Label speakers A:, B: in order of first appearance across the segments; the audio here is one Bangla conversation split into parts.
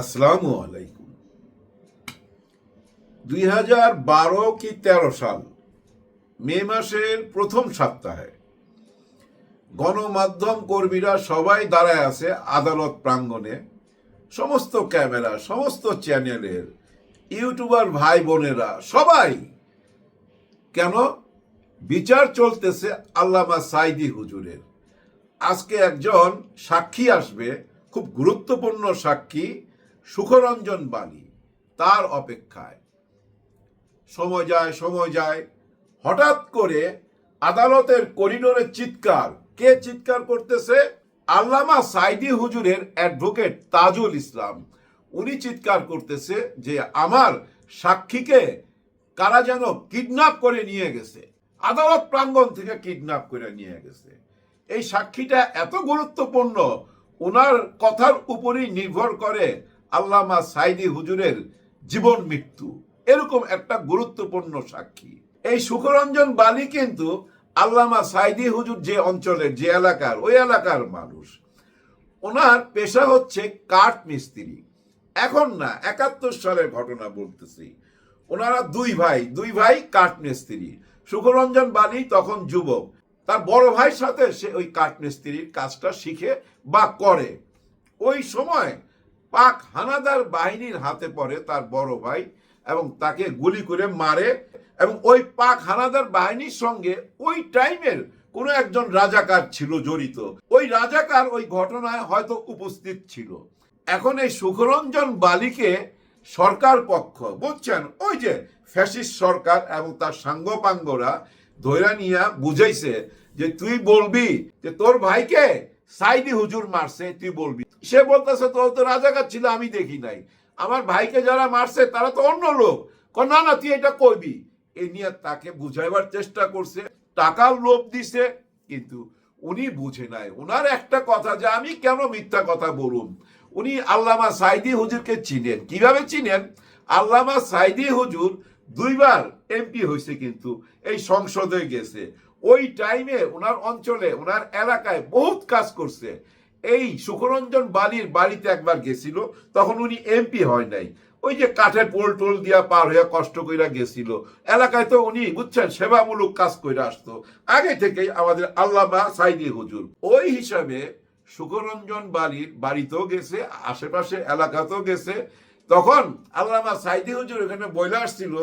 A: আসসালামু আলাইকুম। দুই হাজার বারো কি তেরো সাল? মে মাসের প্রথম সপ্তাহে গণমাধ্যম কর্মীরা সবাই দাঁড়ায় আছে আদালত প্রাঙ্গণে। সমস্ত ক্যামেরা, সমস্ত চ্যানেলের ইউটিউবার ভাই বোনেরা সবাই কেন? বিচার চলতেছে আল্লামা সাইদি হুজুরের। আজকে একজন সাক্ষী আসবে, খুব গুরুত্বপূর্ণ সাক্ষী। সুখরঞ্জন বালি তার অপেক্ষায়। সময় যায় সময় যায়, হঠাৎ করে আদালতের করিডোরে চিৎকার। কে চিৎকার করতেছে? আল্লামা সাইদি হুজুরের অ্যাডভোকেট তাজুল ইসলাম। উনি চিৎকার করতেছে যে আমার সাক্ষীকে কারা যেন কিডন্যাপ করে নিয়ে গেছে। আদালত প্রাঙ্গণ থেকে কিডন্যাপ করে নিয়ে গেছে। এই সাক্ষীটা এত গুরুত্বপূর্ণ ওনার কথার উপরই নির্ভর করে আল্লামা সাইদি হুজুরের জীবন মৃত্যু। এরকম একটা গুরুত্বপূর্ণ সাক্ষী। এই সুখরঞ্জন বালি কিন্তু আল্লামা সাইদি হুজুর যে অঞ্চলের, যে এলাকার, ওই এলাকার মানুষ। ওনার পেশা হচ্ছে কাঠ মিস্ত্রি। এখন না, একাত্তর সালের ঘটনা বলতেছি। ওনারা দুই ভাই দুই ভাই কাঠ মিস্ত্রি। সুখরঞ্জন বালি তখন যুবক। তার বড় ভাইয়ের সাথে সে ওই কাঠ মিস্ত্রির কাজটা শিখে বা করে। ওই সময় পাক হানাদার বাহিনীর হাতে পড়ে তার বড় ভাই এবং তাকে গুলি করে মারে এবং ওই পাক হানাদার বাহিনীর সঙ্গে ওই টাইমের কোনো একজন রাজাকার ছিল জড়িত। ওই রাজাকার ওই ঘটনায় হয়তো উপস্থিত ছিল। এখন এই সুখরঞ্জন বালিকে সরকার পক্ষ, বুঝছেন? ওই যে ফ্যাসিস্ট সরকার এবং তার সাঙ্গপাঙ্গরা ধৈরা নিয়া বুঝাইছে যে তুই বলবি যে তোর ভাইকে সাইদি হুজুর মারছে, তুই বলবি। সে বলতেছে, তোর তো রাজাকার ছিল, আমি দেখি নাই। আমার ভাইকে যারা মারছে, তারা তো অন্য লোক। না না, তুই এটা কইবি। এ নিয়ে তাকে বুঝাইবার চেষ্টা করছে টাকার লোভ দিছে, কিন্তু উনি বুঝে নাই। ওনার একটা কথা যে আমি কেন মিথ্যা কথা বলুন উনি আল্লামা সাইদি হুজুরকে চিনেন। কীভাবে চিনেন? আল্লামা সাইদি হুজুর দুইবার এমপি হয়েছে কিন্তু, এই সংসদে গেছে। ওই টাইমে ওনার অঞ্চলে ওনার এলাকায় বহুত কাজ করছে। এই সুখরঞ্জন বালির বাড়িতে একবার গেছিল, তখন উনি এমপি হয় নাই। ওই যে কাঠের পোল টোল দিয়া পার হয়ে কষ্ট কইরা গেছিল। এলাকায় তো উনি, বুঝছেন, সেবামূলক কাজ কইরা আসতো। আগে থেকেই আমাদের আল্লামা সাইদি হুজুর। ওই হিসাবে সুখরঞ্জন বালির বাড়িতেও গেছে, আশেপাশে এলাকাতেও গেছে। তখন আল্লামা সাইদি হুজুর এখানে বইলে আসছিল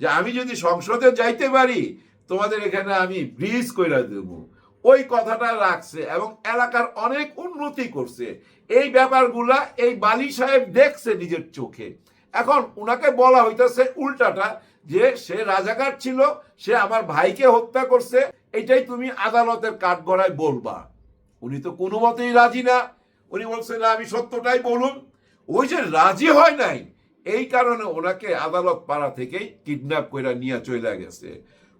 A: যে, আমি যদি সংসদে যাইতে পারি তোমাদের এখানে আমি ব্রিজ কইরা দেব। ওই কথাটা রাখছে এবং এলাকার অনেক উন্নতি করছে। এই ব্যাপারগুলা এই বালি সাহেব দেখছে নিজের চোখে। এখন উনাকে বলা হইতেছে উল্টাটা যে সে রাজাকার ছিল, সে আমার ভাইকে হত্যা করছে, এটাই তুমি আদালতের কাঠগড়ায় বলবা। উনি তো কোনো মতেই রাজি না। উনি বলছে, না, আমি সত্যটাই বলুন। ওই যে রাজি হয় নাই, এই কারণে ওনাকে আদালত পাড়া থেকেই কিডন্যাপ করে নিয়ে চলে গেছে।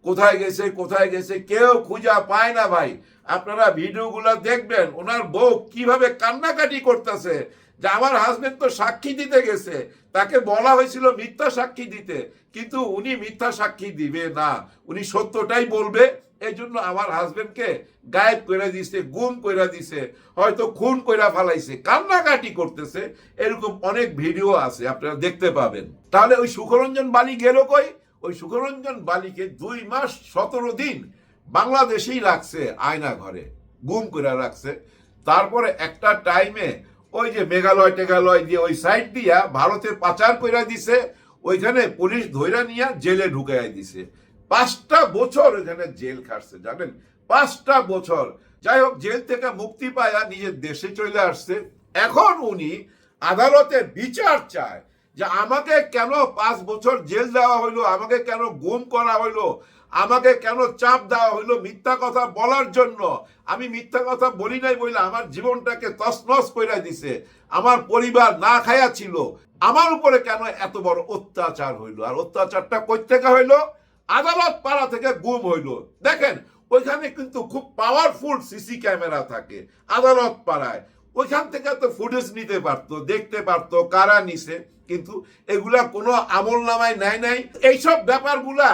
A: কোথায় গেছে কোথায় গেছে, কেউ খুঁজা পায় না ভাই। আপনারা ভিডিওগুলো দেখবেন, ওনার বউ কীভাবে কান্নাকাটি করতেছে যে আমার হাজবেন্ড তো সাক্ষী দিতে গেছে। তাকে বলা হয়েছিল মিথ্যা সাক্ষী দিতে, কিন্তু উনি মিথ্যা সাক্ষী দিবে না। উনি সত্যটাই বলবে এই জন্য আমার হাজবেন্ডকে গায়েব করে দিছে, গুম করে দিছে, হয়তো খুন কইরা ফালাইছে, কান্নাকাটি করতেছে। এরকম অনেক ভিডিও আছে, আপনারা দেখতে পাবেন। তাহলে ওই সুখরঞ্জন বালি গেল কই? ওই সুখরঞ্জন বালিকে দুই মাস সতেরো দিন বাংলাদেশেই রাখছে, আয়না ঘরে, গুম করে রাখছে। তারপরে একটা টাইমে ওই যে মেঘালয় টেঘালয় দিয়ে ওই সাইড দিয়া ভারতে পাচার কইরা দিছে, ওইখানে পুলিশ ধইরা নিয়ে জেলে ঢুকাই দিছে। পাঁচটা বছর ওইখানে জেল খাটছে, জানেন? পাঁচটা বছর। যাই হোক, জেল থেকে মুক্তি পায়া নিজের দেশে চলে আসছে। এখন উনি আদালতে বিচার চায়। যে আমাকে কেন পাঁচ বছর জেল দেওয়া হইল? আমাকে কেন গুম করা হইল? আমাকে কেন চাপ দেওয়া হইল মিথ্যা কথা বলার জন্য? আমি মিথ্যা কথা বলি নাই বলে আমার জীবনটাকে তছনছ করে দিছে। আমার পরিবার না খায়া ছিল। আমার উপরে কেন এত বড় অত্যাচার হইল? আর অত্যাচারটা কই থেকে হইল? আদালত পাড়া থেকে গুম হইল। দেখেন, ওইখানে কিন্তু খুব পাওয়ারফুল সিসি ক্যামেরা থাকে, আদালত পাড়ায়। ওইখান থেকে তো ফুটেজ নিতে পারতো, দেখতে পারতো কারা নিছে, কিন্তু এগুলা কোনো আমল নামায় নাই নাই। এইসব ব্যাপারগুলা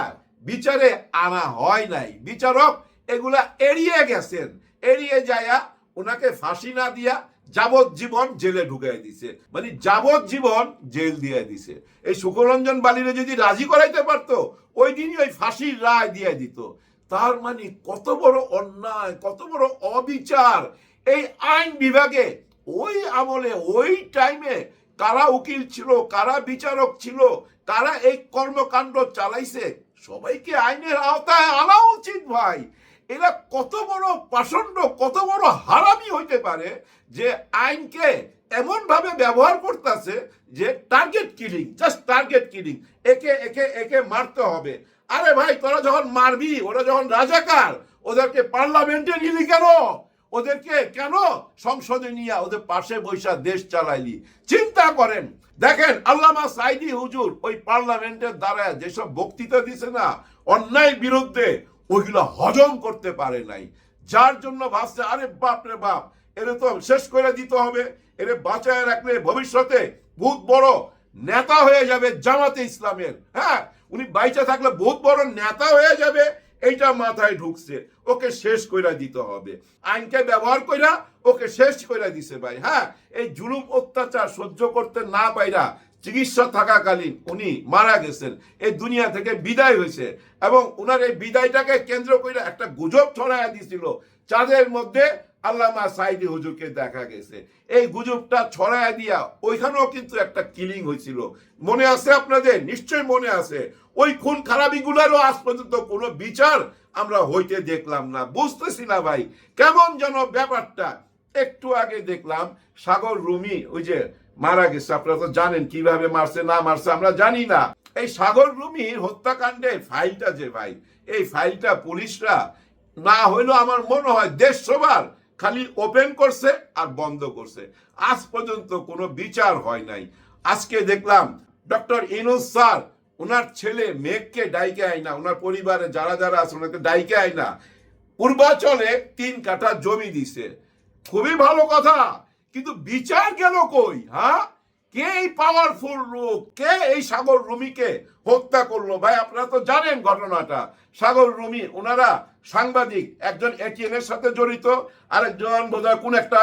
A: বিচারে আনা হয় নাই। বিচারক এগুলা এড়িয়ে গেছেন। এড়িয়ে যায়া ওনাকে ফাঁসি না দিয়া যাবজ্জীবন জেলে ঢুকাই দিছে। মানে যাবজ্জীবন জেল দিয়ে দিছে। এই সুখরঞ্জন বালিরে যদি রাজি করাইতে পারতো, ওই দিনই ওই ফাঁসির রায় দিয়ে দিত। তার মানে কত বড় অন্যায়, কত বড় অবিচার এই আইন বিভাগে ওই আমলে, ওই টাইমে কারা উকিল ছিল, কারা বিচারক ছিল, কারা এই কর্মকাণ্ড চালাইছে, সবাইকে আইনের আওতায় আনা উচিত ভাই। এরা কত বড় পাষণ্ড, কত বড় হারামি হইতে পারে যে আইনকে এমন ভাবে ব্যবহার করতেছে যে target killing just target killing একে একে একে মারতে হবে। আরে ভাই, তোরা যখন মারবি, ওরা যখন রাজাকার, ওদেরকে পার্লামেন্টে নিলি কেন? ওদেরকে কেন সংসদে নিয়ে ওদের পাশে বৈশা দেশ চালাইলি? চিন্তা করেন। দেখেন, আল্লামা সাইদি হুজুর ওই পার্লামেন্টের দ্বারা যেসব বক্তৃতা দিছে না, অন্যায় বিরুদ্ধে ওইগুলো হজম করতে পারে নাই। যার জন্য ভাবছে, আরে বাপ রে বাপ, এরে তো শেষ করে দিতে হবে। এরে বাঁচায় রাখলে ভবিষ্যতে বহুত বড় নেতা হয়ে যাবে জামাতে ইসলামের। হ্যাঁ উনি বাইচা থাকলে বহুত বড় নেতা হয়ে যাবে। এইটা মাথায় ঢুকছে। ওকে শেষ কইরা দিতে হবে। আইনকে ব্যবহার কইরা ওকে শেষ কইরা দিছে ভাই হ্যাঁ? এই জুলুম অত্যাচার সহ্য করতে না পাইরা চিকিৎসা থাকাকালীন উনি মারা গেছেন। এই দুনিয়া থেকে বিদায় হয়েছে এবং উনার এই বিদায়টাকে কেন্দ্র করে একটা গুজব ছড়াইয়া দিছিল। চাঁদের মধ্যে আল্লামা সাইদি হুজুরকে দেখা গেছে। এই গুজবটা ছড়ায় দিয়া ওইখানেও কিন্তু একটা কিলিং হয়েছিল। মনে আছে আপনাদের? নিশ্চয় মনে আছে। ওই খুন খারাপিগুলোরও আজ পর্যন্ত কোনো বিচার আমরা হইতে দেখলাম না। বুঝতেছি না ভাই, কেমন যেন ব্যাপারটা। একটু আগে দেখলাম সাগর রুমি ওই যে মারা গেছে। আপনারা তো জানেন কীভাবে মারছে, না মারছে, আমরা জানি না। এই সাগর রুমির হত্যাকাণ্ডের ফাইলটা যে ভাই, এই ফাইলটা পুলিশরা, না হইলেও আমার মনে হয় দেশ সবার খালি ওপেন করছে আর বন্ধ করছে। আজ পর্যন্ত কোনো বিচার হয় নাই। আজকে দেখলাম ডক্টর ইনুস স্যার ওনার ছেলে মেঘকে ডাইকে আয় না ওনার পরিবারে যারা যারা আছে ওনাকে ডাইকে আয় না পূর্বাচলে তিন কাঠা জমি দিছে। খুবই ভালো কথা, কিন্তু বিচার গেল কই হ্যাঁ? কে এই পাওয়ারফুল লোক কে এই সাগর রুমিকে হত্যা করল? ভাই, আপনারা তো জানেন ঘটনাটা। সাগর রুমি, ওনারা সাংবাদিক, একজন এটিএন এর সাথে জড়িত, আরেকজন বোধহয় কোন একটা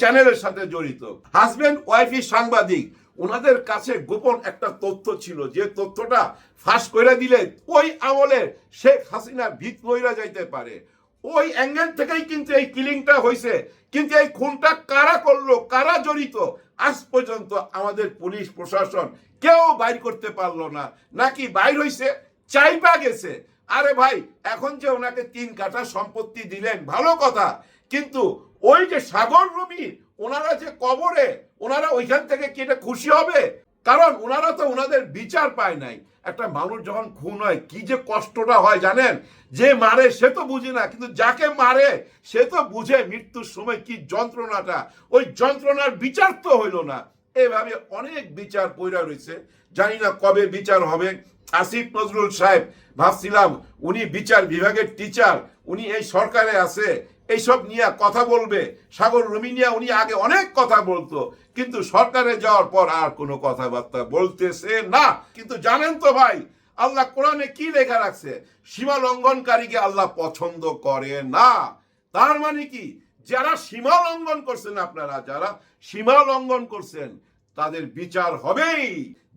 A: চ্যানেলের সাথে জড়িত। হাজবেন্ড ওয়াইফই সাংবাদিক, ওনাদের কাছে গোপন একটা তথ্য ছিল, যে তথ্যটা ফাঁস করে দিলে ওই আমলে শেখ হাসিনা ভিত লইরা যাইতে পারে। ওই অ্যাঙ্গেল থেকেই কিন্তু এই কিলিংটা হয়েছে কিন্তু এই খুনটা কারা করল, কারা জড়িত? আজ পর্যন্ত আমাদের পুলিশ প্রশাসন কেউ বাইর করতে পারল না। নাকি বাইর হইছে? চাইপা গেছে। আরে ভাই, এখন যে ওনাকে তিন কাঠা সম্পত্তি দিলেন, ভালো কথা। কিন্তু ওই যে সাগর রবি ওনারা যে কবরে, ওনারা ওইখান থেকে কি এটা খুশি হবে? কারণ ওনারা তো ওনাদের বিচার পায় নাই। একটা মানুষ যখন খুন হয়, কি যে কষ্টটা হয় জানেন? যে মারে সে তো বুঝে না, কিন্তু যাকে মারে সে তো বুঝে মৃত্যুর সময় কি যন্ত্রণাটা। ওই যন্ত্রণার বিচার তো হইল না। এভাবে অনেক বিচার পইরা রয়েছে জানি না কবে বিচার হবে। আসিফ নজরুল সাহেব, ভাবছিলাম উনি বিচার বিভাগের টিচার উনি এই সরকারে আছে। এইসব নিয়ে কথা বলবে। সাগর রুমি নিয়ে উনি আগে অনেক কথা বলতো, কিন্তু সরকারে যাওয়ার পর আর কোনো কথাবার্তা বলতেছে না। কিন্তু জানেন তো ভাই, আল্লাহ কোরআনে কি লেখা রাখছে? সীমা লঙ্ঘনকারীকে আল্লাহ পছন্দ করে না। তার মানে কি? যারা সীমা লঙ্ঘন করছেন আপনারা, যারা সীমা লঙ্ঘন করছেন, তাদের বিচার হবেই।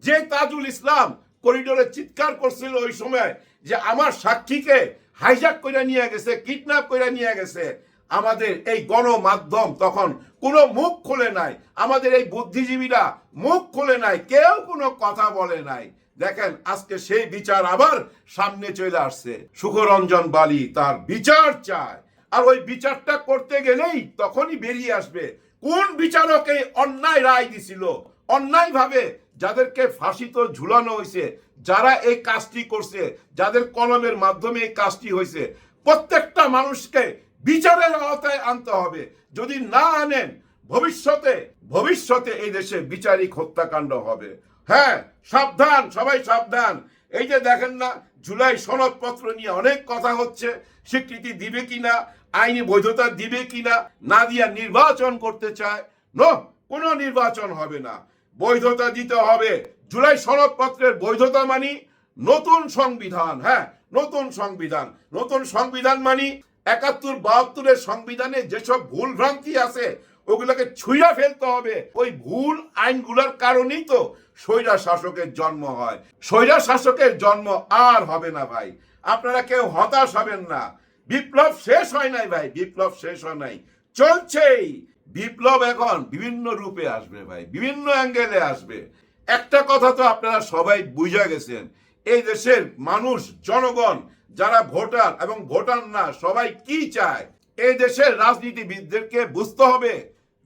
A: যে তাজুল ইসলাম করিডোরে চিৎকার করছিল ওই সময় যে আমার সাক্ষীকে হাইজাক করে নিয়ে গেছে কিডন্যাপ করে নিয়ে গেছে। আমাদের এই গণমাধ্যম তখন কোনো মুখ খুলে নাই। আমাদের এই বুদ্ধিজীবীরা মুখ খুলে নাই, কেউ কোনো কথা বলে নাই। দেখেন, আজকে সেই বিচার আবার সামনে চলে আসছে। সুখরঞ্জন বালি তার বিচার চায়। আর ওই বিচারটা করতে গেলেই তখনই বেরিয়ে আসবে। কোন বিচারক এই অন্যায় রায় দিছিল? অন্যায় ভাবে যাদেরকে ফাঁসিতে ঝুলানো হয়েছে যারা এই কাজটি করছে, যাদের কলমের মাধ্যমে এই কাজটি হয়েছে প্রত্যেকটা মানুষকে বিচারের আওতায় আনতে হবে। যদি না আনেন, ভবিষ্যতে ভবিষ্যতে এই দেশে বিচারিক হত্যাকাণ্ড হবে। হ্যাঁ সাবধান, সবাই সাবধান। এই যে দেখেন না, জুলাই সনদপত্র নিয়ে অনেক কথা হচ্ছে, স্বীকৃতি দিবে কিনা, আইনি বৈধতা দিবে কিনা, না দিয়া নির্বাচন করতে চায়, নো, কোনো নির্বাচন হবে না। বৈধতা দিতে হবে। জুলাই সনদপত্রের বৈধতা মানি নতুন সংবিধান হ্যাঁ নতুন সংবিধান। নতুন সংবিধান মানি একাত্তর বাহাত্তরের সংবিধানে যেসব ভুল ভ্রান্তি আছে, ওগুলোকে ছুঁড়া ফেলতে হবে। ওই ভুল আইনগুলোর কারণেই তো স্বৈরা শাসকের জন্ম হয়। স্বৈরা শাসকের জন্ম আর হবে না ভাই। আপনারা কেউ হতাশ হবেন না। বিপ্লব শেষ হয় নাই ভাই, বিপ্লব শেষ হয় নাই। চলছেই। বিপ্লব এখন বিভিন্ন রূপে আসবে ভাই, বিভিন্ন অ্যাঙ্গেলে আসবে। একটা কথা তো আপনারা সবাই বুঝে গেছেন, এই দেশের মানুষ, জনগণ, যারা ভোটার এবং ভোটার না, সবাই কি চায়? এই দেশের রাজনীতিবিদদেরকে বুঝতে হবে,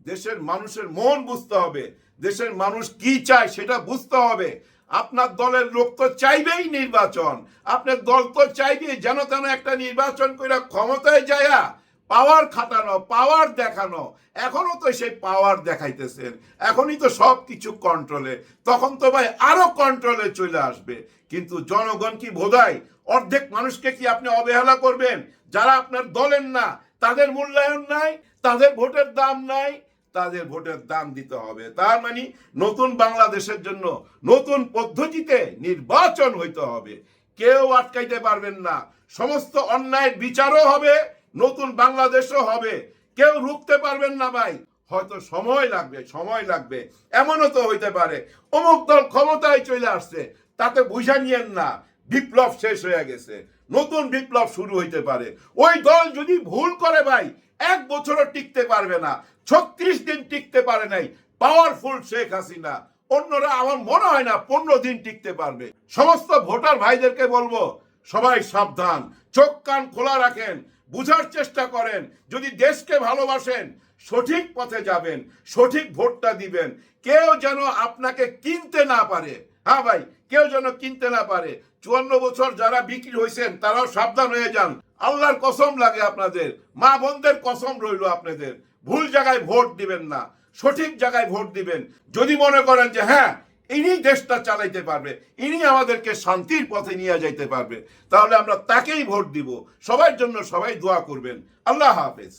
A: দেশের মানুষের মন বুঝতে হবে, দেশের মানুষ কি চায় সেটা বুঝতে হবে। আপনার দলের লোক তো চাইবেই নির্বাচন, আপনার দল তো চাইবে যেন তেন একটা নির্বাচন করে ক্ষমতায় যায়া পাওয়ার খাটানো, পাওয়ার দেখানো। এখনও তো সেই পাওয়ার দেখাইতেছেন। এখনই তো সব কিছু কন্ট্রোলে তখন তো ভাই আরও কন্ট্রোলে চলে আসবে। কিন্তু জনগণ কি বোধায় অর্ধেক মানুষকে কি আপনি অবহেলা করবেন? যারা আপনার দলের না, তাদের মূল্যায়ন নাই, তাদের ভোটের দাম নাই, তাদের ভোটের দাম দিতে হবে। তার মানে নতুন বাংলাদেশের জন্য নতুন পদ্ধতিতে নির্বাচন হইতে হবে। কেউ আটকাইতে পারবেন না। সমস্ত অন্যায়ের বিচারও হবে নতুন বাংলাদেশও হবে। কেউ রুখতে পারবেন না ভাই। হয়তো সময় লাগবে সময় লাগবে। এমনও তো হইতে পারে। অমুক দল ক্ষমতায় চলে আসছে, তাতে বুঝা নিয়েন না, বিপ্লব শেষ হয়ে গেছে। নতুন বিপ্লব শুরু হইতে পারে। ওই দল যদি ভুল করে ভাই, এক বছরও টিকতে পারবে না। ছত্রিশ দিন টিকতে পারে নাই। পাওয়ারফুল শেখ হাসিনা। অন্যরা আমার মনে হয় না পনেরো দিন টিকতে পারবে। সমস্ত ভোটার ভাইদেরকে বলব, সবাই সাবধান। চোখ কান খোলা রাখেন। বুঝার চেষ্টা করেন। যদি দেশকে ভালোবাসেন, সঠিক পথে যাবেন, সঠিক ভোটটা দিবেন। কেউ যেন আপনাকে কিনতে না পারে। হ্যাঁ ভাই, কেউ যেন কিনতে না পারে। চুয়ান্ন বছর যারা বিক্রি হয়েছেন তারাও সাবধান হয়ে যান। আল্লাহর কসম লাগে আপনাদের। মা বোনদের কসম রইল আপনাদের। ভুল জায়গায় ভোট দিবেন না। সঠিক জায়গায় ভোট দিবেন। যদি মনে করেন যে হ্যাঁ ইনি দেশটা চালাইতে পারবে, ইনি আমাদেরকে শান্তির পথে নিয়ে যাইতে পারবে। তাহলে আমরা তাকেই ভোট দিব। সবার জন্য সবাই দোয়া করবেন। আল্লাহ হাফেজ।